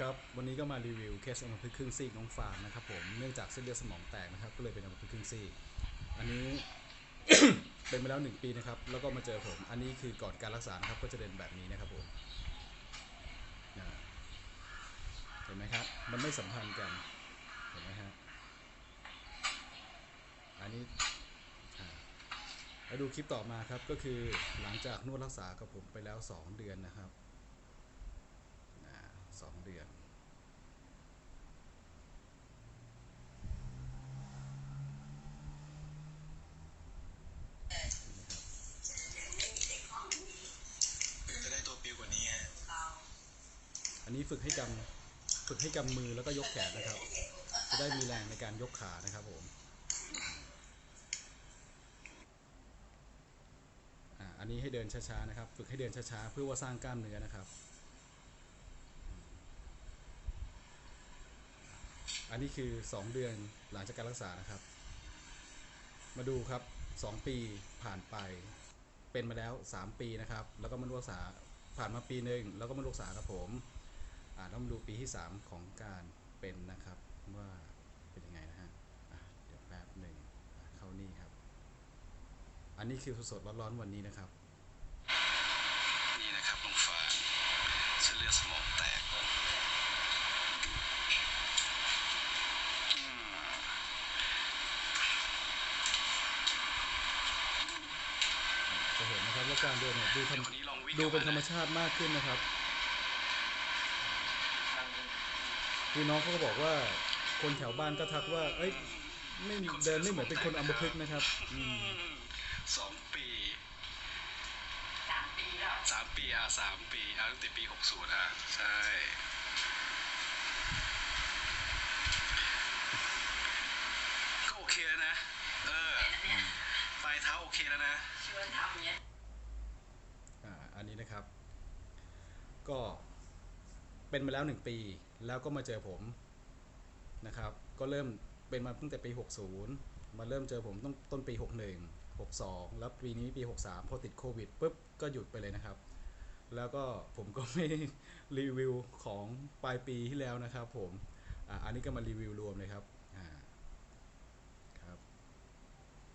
ครับวันนี้ก็มารีวิวเคสอัมพฤกษ์ครึ่งซีกน้องฟางนะครับผมเนื่องจากเส้นเลือดสมองแตกนะครับ ก็เลยเป็นอัมพฤกษ์ครึ่งซีกอันนี้ เป็นมาแล้วหนึ่งปีนะครับ แล้วก็มาเจอผม อันนี้คือก่อนการรักษานะครับ ก็จะเป็นแบบนี้นะครับผมเห็นไหมครับ มันไม่สัมพันธ์กันเห็นไหมฮะอันนี้อ่าแล้วดูคลิปต่อมาครับก็คือหลังจากนวดรักษากับผมไปแล้ว 2 เดือนนะครับ อ่าสองเดือน จะได้ตัวปิวกว่านี้ฮะ อันนี้ฝึกให้กำฝึกให้กำมือแล้วก็ยกแขนนะครับ จะได้มีแรงในการยกขานะครับผมอันนี้ให้เดินช้าๆนะครับ ฝึกให้เดินช้าๆเพื่อว่าสร้างกล้ามเนื้อนะครับ อันนี้คือ 2 เดือนหลังจากการรักษานะครับ มาดูครับ 2 ปีผ่านไปเป็นมาแล้ว 3 ปีนะครับ แล้วก็มารักษาผ่านมาปีหนึ่งแล้วก็มารักษาครับผม ต้องมาดูปีที่ 3 ของการเป็นนะครับว่าเป็นยังไงนะฮะอะเดี๋ยวแป๊บหนึ่งอะเข้านี่ครับ อันนี้คือสดๆร้อนๆวันนี้นะครับ นี่นะครับน้องฟางเส้นเลือดสมองแตกอืมจะเห็นนะครับว่าการเดินเนี่ยดูธรรมวันนี้ลองวิ่งดูเป็นธรรมชาติชาติมากขึ้นนะครับ คือน้องเขาก็บอกว่าคนแถวบ้านก็ทักว่า เอ้ยไม่เดินไม่เหมือนเป็นคนอัมพฤกษ์นะครับอืมสองปีสามปีแล้วสามปีอะสามปีอะตั้งแต่ปีหกศูนย์อะใช่ก็โอเคแล้วนะ เออเป็นอันเนี้ยปลายเท้าโอเคแล้วนะชวนทำเนี้ยอ่าอันนี้นะครับ ก็ เป็นมาแล้วหนึ่งปี แล้วก็มาเจอผมนะครับ ก็เริ่มเป็นมาตั้งแต่ปี 60 มาเริ่มเจอผมต้นต้นปี 61 62 แล้วปีนี้ปี 63 พอติดโควิดปุ๊บก็หยุดไปเลยนะครับ แล้วก็ผมก็ไม่รีวิวของปลายปีที่แล้วนะครับผมออันนี้ก็มารีวิวรวมเลยครับ